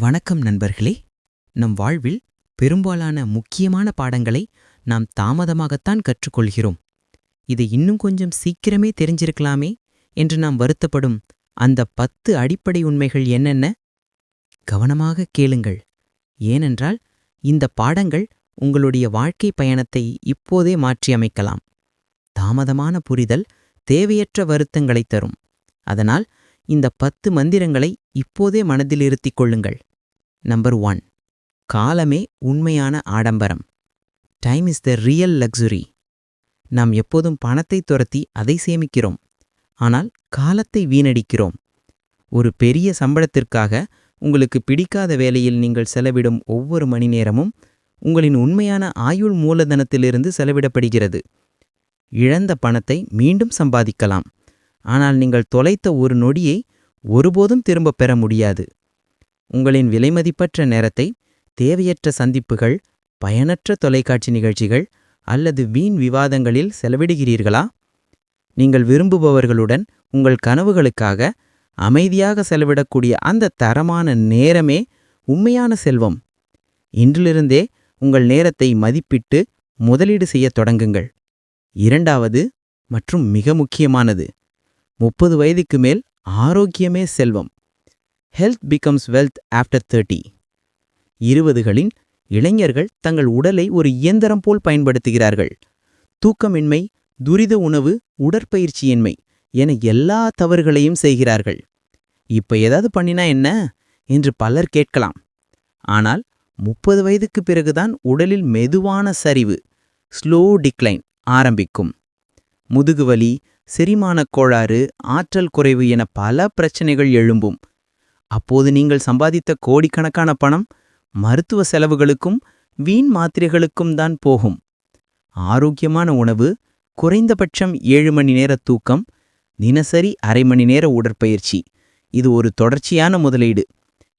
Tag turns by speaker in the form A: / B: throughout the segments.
A: வணக்கம் நண்பர்களே. நம் வாழ்வில் பெரும்பாலான முக்கியமான பாடங்களை நாம் தாமதமாகத்தான் கற்றுக்கொள்கிறோம். இதை இன்னும் கொஞ்சம் சீக்கிரமே தெரிஞ்சிருக்கலாமே என்று நாம் வருத்தப்படும் அந்த பத்து அடிப்படை உண்மைகள் என்னென்ன? கவனமாக கேளுங்கள். ஏனென்றால் இந்த பாடங்கள் உங்களுடைய வாழ்க்கை பயணத்தை இப்போதே மாற்றியமைக்கலாம் தாமதமான புரிதல் தேவையற்ற வருத்தங்களைத் தரும். அதனால் இந்த பத்து மந்திரங்களை இப்போதே மனதில் இருத்திக் கொள்ளுங்கள். Number one. காலமே உண்மையான ஆடம்பரம். Time is the real luxury நாம் எப்போதும் பணத்தை துரத்தி அதை சேமிக்கிறோம். ஆனால் காலத்தை வீணடிக்கிறோம். ஒரு பெரிய சம்பளத்திற்காக உங்களுக்கு பிடிக்காத வேலையில் நீங்கள் செலவிடும் ஒவ்வொரு மணி நேரமும் உங்களின் உண்மையான ஆயுள் மூலதனத்திலிருந்து செலவிடப்படுகிறது. இழந்த பணத்தை மீண்டும் சம்பாதிக்கலாம். ஆனால் நீங்கள் தொலைத்த ஒரு நொடியை ஒருபோதும் திரும்பப் பெற முடியாது. உங்களின் விலைமதிப்பற்ற நேரத்தை தேவையற்ற சந்திப்புகள் பயனற்ற தொலைக்காட்சி நிகழ்ச்சிகள் அல்லது வீண் விவாதங்களில் செலவிடுகிறீர்களா? நீங்கள் விரும்புபவர்களுடன் உங்கள் கனவுகளுக்காக அமைதியாக செலவிடக்கூடிய அந்த தரமான நேரமே உண்மையான செல்வம். இன்றிலிருந்தே உங்கள் நேரத்தை மதிப்பிட்டு முதலீடு செய்யத் தொடங்குங்கள். இரண்டாவது மற்றும் மிக முக்கியமானது முப்பது வயதுக்கு மேல் ஆரோக்கியமே செல்வம். Health becomes wealth after thirty இருபதுகளின் இளைஞர்கள் தங்கள் உடலை ஒரு இயந்திரம் போல் பயன்படுத்துகிறார்கள். தூக்கமின்மை துரித உணவு உடற்பயிற்சியின்மை என எல்லா தவறுகளையும் செய்கிறார்கள். இப்ப ஏதாவது பண்ணினா என்ன? என்று பலர் கேட்கலாம். ஆனால் முப்பது வயதுக்கு பிறகுதான் உடலில் மெதுவான சரிவு ஸ்லோ டிக்ளைன் ஆரம்பிக்கும். முதுகுவலி செரிமானக் கோளாறு ஆற்றல் குறைவு என பல பிரச்சனைகள் எழும்பும். அப்போது நீங்கள் சம்பாதித்த கோடிக்கணக்கான பணம் மருத்துவ செலவுகளுக்கும் வீண் மாத்திரைகளுக்கும் தான் போகும். ஆரோக்கியமான உணவு குறைந்தபட்சம் ஏழு மணி நேர தூக்கம் தினசரி அரை மணி நேர உடற்பயிற்சி. இது ஒரு தொடர்ச்சியான முதலீடு.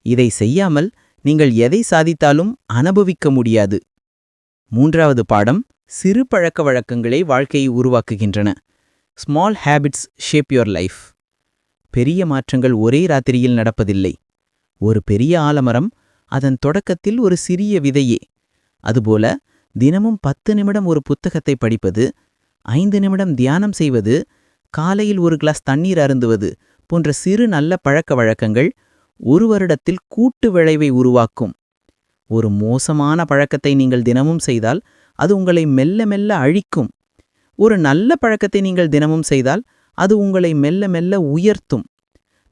A: இதை செய்யாமல் நீங்கள் எதை சாதித்தாலும் அனுபவிக்க முடியாது. மூன்றாவது பாடம் சிறு பழக்க வழக்கங்களே வாழ்க்கையை உருவாக்குகின்றன. Small habits shape your life பெரிய மாற்றங்கள் ஒரே ராத்திரியில் நடப்பதில்லை. ஒரு பெரிய ஆலமரம் அதன் தொடக்கத்தில் ஒரு சிறிய விதையே. அதுபோல தினமும் பத்து நிமிடம் ஒரு புத்தகத்தை படிப்பது ஐந்து நிமிடம் தியானம் செய்வது காலையில் ஒரு கிளாஸ் தண்ணீர் அருந்துவது போன்ற சிறு நல்ல பழக்க வழக்கங்கள் ஒரு வருடத்தில் கூட்டு விளைவை உருவாக்கும். ஒரு மோசமான பழக்கத்தை நீங்கள் தினமும் செய்தால் அது உங்களை மெல்ல மெல்ல அழிக்கும். ஒரு நல்ல பழக்கத்தை நீங்கள் தினமும் செய்தால் அது உங்களை மெல்ல மெல்ல உயர்த்தும்.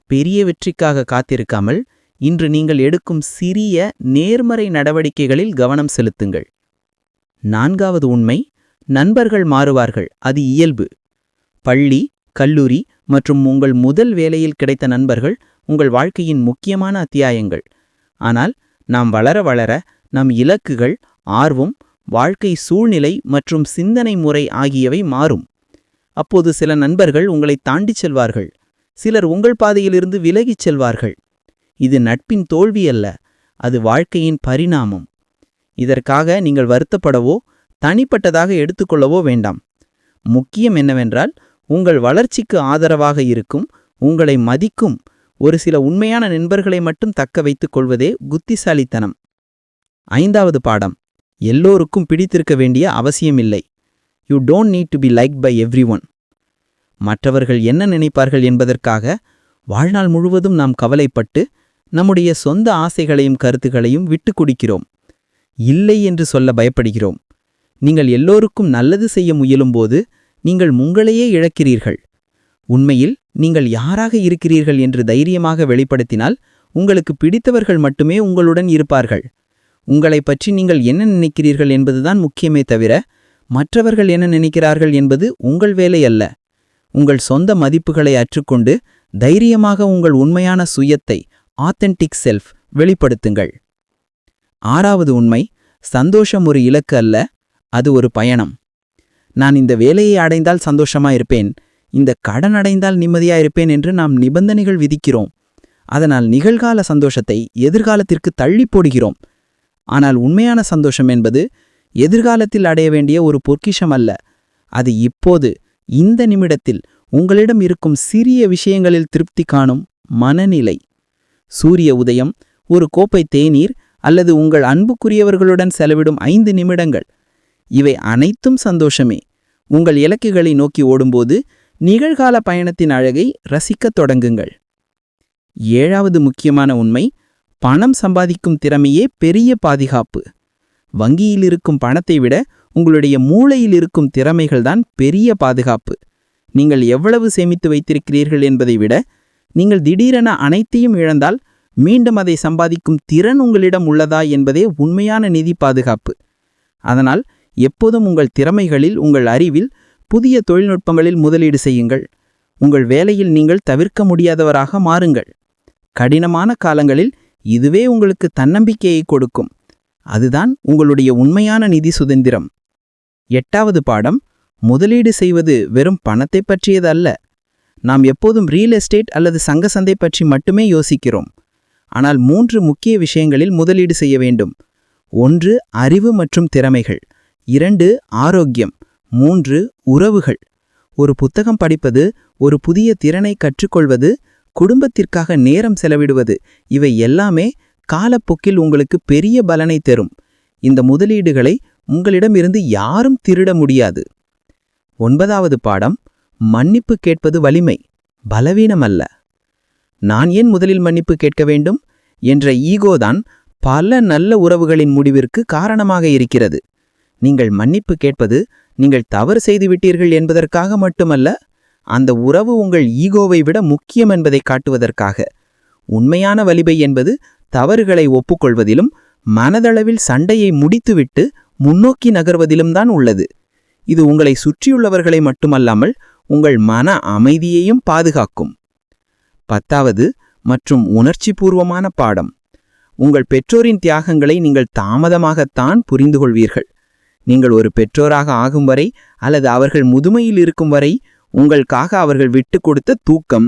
A: பெரிய வெற்றிக்காக காத்திருக்காமல் இன்று நீங்கள் எடுக்கும் சிறிய நேர்மறை நடவடிக்கைகளில் கவனம் செலுத்துங்கள். நான்காவது உண்மை நண்பர்கள் மாறுவார்கள். அது இயல்பு. பள்ளி கல்லூரி மற்றும் உங்கள் முதல் வேலையில் கிடைத்த நண்பர்கள் உங்கள் வாழ்க்கையின் முக்கியமான அத்தியாயங்கள். ஆனால் நாம் வளர வளர நம் இலக்குகள் ஆர்வம் வாழ்க்கை சூழ்நிலை மற்றும் சிந்தனை முறை ஆகியவை மாறும். அப்போது சில நண்பர்கள் உங்களை தாண்டிச் செல்வார்கள். சிலர் உங்கள் பாதையிலிருந்து விலகிச் செல்வார்கள். இது நட்பின் தோல்வி அல்ல அது வாழ்க்கையின் பரிணாமம். இதற்காக நீங்கள் வருத்தப்படவோ தனிப்பட்டதாக எடுத்துக்கொள்ளவோ வேண்டாம். முக்கியம் என்னவென்றால் உங்கள் வளர்ச்சிக்கு ஆதரவாக இருக்கும் உங்களை மதிக்கும் ஒரு சில உண்மையான நண்பர்களை மட்டும் தக்க வைத்துக் கொள்வதே புத்திசாலித்தனம். ஐந்தாவது பாடம். எல்லோருக்கும் பிடித்திருக்க வேண்டிய அவசியமில்லை. You don't need to be like by everyone மற்றவர்கள் என்ன நினைப்பார்கள் என்பதற்காக வாழ்நாள் முழுவதும் நாம் கவலைப்பட்டு நம்முடைய சொந்த ஆசைகளையும் கருத்துகளையும் விட்டு குடிக்கிறோம். இல்லை என்று சொல்ல பயப்படுகிறோம். நீங்கள் எல்லோருக்கும் நல்லது செய்ய முயலும்போது நீங்கள் உங்களையே இழக்கிறீர்கள். உண்மையில் நீங்கள் யாராக இருக்கிறீர்கள் என்று தைரியமாக வெளிப்படுத்தினால் உங்களுக்கு பிடித்தவர்கள் மட்டுமே உங்களுடன் இருப்பார்கள். உங்களை பற்றி நீங்கள் என்ன நினைக்கிறீர்கள் என்பதுதான் முக்கியமே தவிர மற்றவர்கள் என்ன நினைக்கிறார்கள் என்பது உங்கள் வேலை அல்ல. உங்கள் சொந்த மதிப்புகளை அற்றுக்கொண்டு தைரியமாக உங்கள் உண்மையான சுயத்தை ஆத்தென்டிக் செல்ஃப் வெளிப்படுத்துங்கள். ஆறாவது உண்மை சந்தோஷம் ஒரு இலக்கு அல்ல அது ஒரு பயணம். நான் இந்த வேலையை அடைந்தால் சந்தோஷமா இருப்பேன் இந்த கடன் அடைந்தால் நிம்மதியா இருப்பேன் என்று நாம் நிபந்தனைகள் விதிக்கிறோம். அதனால் நிகழ்கால சந்தோஷத்தை எதிர்காலத்திற்கு தள்ளி போடுகிறோம். ஆனால் உண்மையான சந்தோஷம் என்பது எதிர்காலத்தில் அடைய வேண்டிய ஒரு பொற்கிஷம் அல்ல. அது இப்போது இந்த நிமிடத்தில் உங்களிடம் இருக்கும் சிறிய விஷயங்களில் திருப்தி காணும் மனநிலை. சூரிய உதயம்
B: ஒரு கோப்பை தேநீர் அல்லது உங்கள் அன்புக்குரியவர்களுடன் செலவிடும் ஐந்து நிமிடங்கள். இவை அனைத்தும் சந்தோஷமே. உங்கள் இலக்குகளை நோக்கி ஓடும்போது நிகழ்கால பயணத்தின் அழகை ரசிக்கத் தொடங்குங்கள். ஏழாவது முக்கியமான உண்மை பணம் சம்பாதிக்கும் திறமையே பெரிய பாதுகாப்பு. வங்கியில் இருக்கும் பணத்தை விட உங்களுடைய மூளையில் இருக்கும் திறமைகள்தான் பெரிய பாதுகாப்பு. நீங்கள் எவ்வளவு சேமித்து வைத்திருக்கிறீர்கள் என்பதை விட நீங்கள் திடீரென அனைத்தையும் இழந்தால் மீண்டும் அதை சம்பாதிக்கும் திறன் உங்களிடம் உள்ளதா என்பதே உண்மையான நிதி பாதுகாப்பு. அதனால் எப்போதும் உங்கள் திறமைகளில் உங்கள் அறிவில் புதிய தொழில்நுட்பங்களில் முதலீடு செய்யுங்கள். உங்கள் வேலையில் நீங்கள் தவிர்க்க முடியாதவராக மாறுங்கள். கடினமான காலங்களில் இதுவே உங்களுக்கு தன்னம்பிக்கையை கொடுக்கும். அதுதான் உங்களுடைய உண்மையான நிதி சுதந்திரம். எட்டாவது பாடம் முதலீடு செய்வது வெறும் பணத்தை பற்றியது அல்ல நாம் எப்போதும் ரியல் எஸ்டேட் அல்லது சங்க சந்தை பற்றி மட்டுமே யோசிக்கிறோம். ஆனால் மூன்று முக்கிய விஷயங்களில் முதலீடு செய்ய வேண்டும். ஒன்று அறிவு மற்றும் திறமைகள். இரண்டு ஆரோக்கியம். மூன்று உறவுகள். ஒரு புத்தகம் படிப்பது ஒரு புதிய திறனை கற்றுக்கொள்வது குடும்பத்திற்காக நேரம் செலவிடுவது இவை எல்லாமே காலப்போக்கில் உங்களுக்கு பெரிய பலனை தரும். இந்த முதலீடுகளை உங்களிடமிருந்து யாரும் திருட முடியாது. ஒன்பதாவது பாடம் மன்னிப்பு கேட்பது வலிமை பலவீனமல்ல. நான் ஏன் முதலில் மன்னிப்பு கேட்க வேண்டும்? என்ற ஈகோதான் பல நல்ல உறவுகளின் முடிவிற்கு காரணமாக இருக்கிறது. நீங்கள் மன்னிப்பு கேட்பது நீங்கள் தவறு செய்துவிட்டீர்கள் என்பதற்காக மட்டுமல்ல அந்த உறவு உங்கள் ஈகோவை விட முக்கியம் என்பதை காட்டுவதற்காக. உண்மையான வலிமை என்பது தவறுகளை ஒப்புக்கொள்வதிலும் மனதளவில் சண்டையை முடித்துவிட்டு முன்னோக்கி நகர்வதிலும் தான் உள்ளது. இது உங்களை சுற்றியுள்ளவர்களை மட்டுமல்லாமல் உங்கள் மன அமைதியையும் பாதுகாக்கும். பத்தாவது மற்றும் உணர்ச்சிபூர்வமான பாடம். உங்கள் பெற்றோரின் தியாகங்களை நீங்கள் தாமதமாகத்தான் புரிந்து கொள்வீர்கள் நீங்கள் ஒரு பெற்றோராக ஆகும் வரை அல்லது அவர்கள் முதுமையில் இருக்கும் வரை உங்களுக்காக அவர்கள் விட்டு கொடுத்த தூக்கம்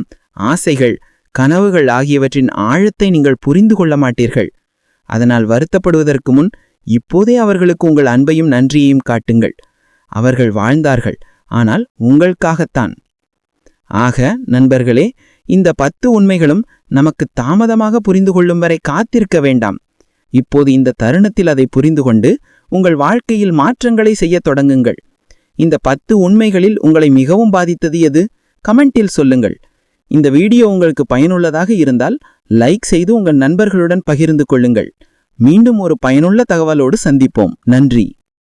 B: ஆசைகள் கனவுகள் ஆகியவற்றின் ஆழத்தை நீங்கள் புரிந்து கொள்ள மாட்டீர்கள். அதனால் வருத்தப்படுவதற்கு முன் இப்போதே அவர்களுக்கு உங்கள் அன்பையும் நன்றியையும் காட்டுங்கள். அவர்கள் வாழ்ந்தார்கள் ஆனால் உங்களுக்காகத்தான். ஆக நண்பர்களே இந்த பத்து உண்மைகளும் நமக்கு தாமதமாக புரிந்து கொள்ளும் வரை காத்திருக்க வேண்டாம். இப்போது இந்த தருணத்தில் அதை புரிந்து கொண்டு உங்கள் வாழ்க்கையில் மாற்றங்களை செய்யத் தொடங்குங்கள். இந்த பத்து உண்மைகளில் உங்களை மிகவும் பாதித்தது எது? கமெண்டில் சொல்லுங்கள். இந்த வீடியோ உங்களுக்கு பயனுள்ளதாக இருந்தால் லைக் செய்து உங்கள் நண்பர்களுடன் பகிர்ந்து கொள்ளுங்கள். மீண்டும் ஒரு பயனுள்ள தகவலோடு சந்திப்போம். நன்றி.